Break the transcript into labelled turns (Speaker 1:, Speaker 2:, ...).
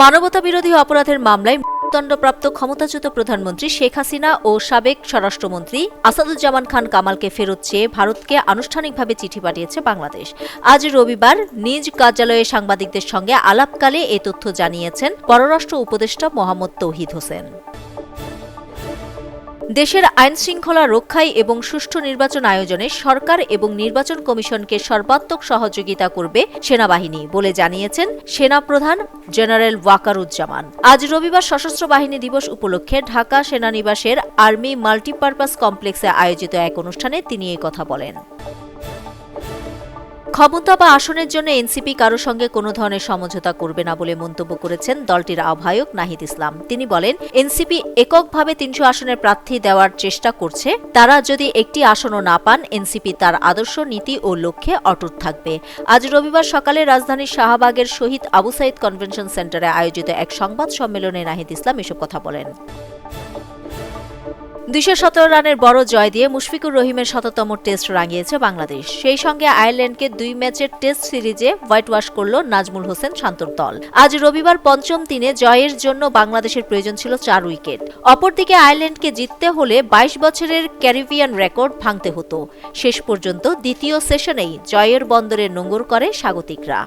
Speaker 1: মানবতা বিরোধী অপরাধের মামলায় মৃত্যুদণ্ডপ্রাপ্ত ক্ষমতাচ্যুত প্রধানমন্ত্রী শেখ হাসিনা ও সাবেক স্বরাষ্ট্রমন্ত্রী আসাদুজ্জামান খান কামালকে ফেরত চেয়ে ভারতকে আনুষ্ঠানিকভাবে চিঠি পাঠিয়েছে বাংলাদেশ। আজ রবিবার নিজ কার্যালয়ে সাংবাদিকদের সঙ্গে আলাপকালে এ তথ্য জানিয়েছেন পররাষ্ট্র উপদেষ্টা মোহাম্মদ তৌহিদ হোসেন। দেশের আইন শৃঙ্খলা রক্ষায় এবং সুষ্ঠু নির্বাচন আয়োজনে সরকার এবং নির্বাচন কমিশনকে সর্বাত্মক সহযোগিতা করবে সেনাবাহিনী, বলে জানিয়েছেন সেনাপ্রধান জেনারেল ওয়াকারুজ্জামান। আজ রবিবার সশস্ত্র বাহিনী দিবস উপলক্ষে ঢাকা সেনানিবাসের আর্মি মাল্টিপারপাস কমপ্লেক্সে আয়োজিত এক অনুষ্ঠানে তিনি কথা বলেন। ক্ষমতা বা আসনের জন্য এনসিপি কারও সঙ্গে কোনো ধরনের সমঝোতা করবে না বলে মন্তব্য করেছেন দলটির আহ্বায়ক নাহিদ ইসলাম। তিনি বলেন, এনসিপি এককভাবে তিনশো আসনের প্রার্থী দেওয়ার চেষ্টা করছে। তারা যদি একটি আসনও না পান, এনসিপি তার আদর্শ, নীতি ও লক্ষ্যে অটুট থাকবে। আজ রবিবার সকালে রাজধানীর শাহবাগের শহীদ আবু সাইদ কনভেনশন সেন্টারে আয়োজিত এক সংবাদ সম্মেলনে নাহিদ ইসলাম এসব কথা বলেন। দুইশো সতেরো রানের বড় জয় দিয়ে মুশফিকুর রহিমের শততম টেস্ট রাঙিয়েছে বাংলাদেশ। সেই সঙ্গে আয়ারল্যান্ডকে দুই ম্যাচের টেস্ট সিরিজে হোয়াইট ওয়াশ করল নাজমুল হোসেন শান্তর দল। আজ রবিবার পঞ্চম দিনে জয়ের জন্য বাংলাদেশের প্রয়োজন ছিল চার উইকেট। অপরদিকে আয়ারল্যান্ডকে জিততে হলে বাইশ বছরের ক্যারিবিয়ান রেকর্ড ভাঙতে হতো। শেষ পর্যন্ত দ্বিতীয় সেশনেই জয়ের বন্দরে নোঙর করে স্বাগতিকরা।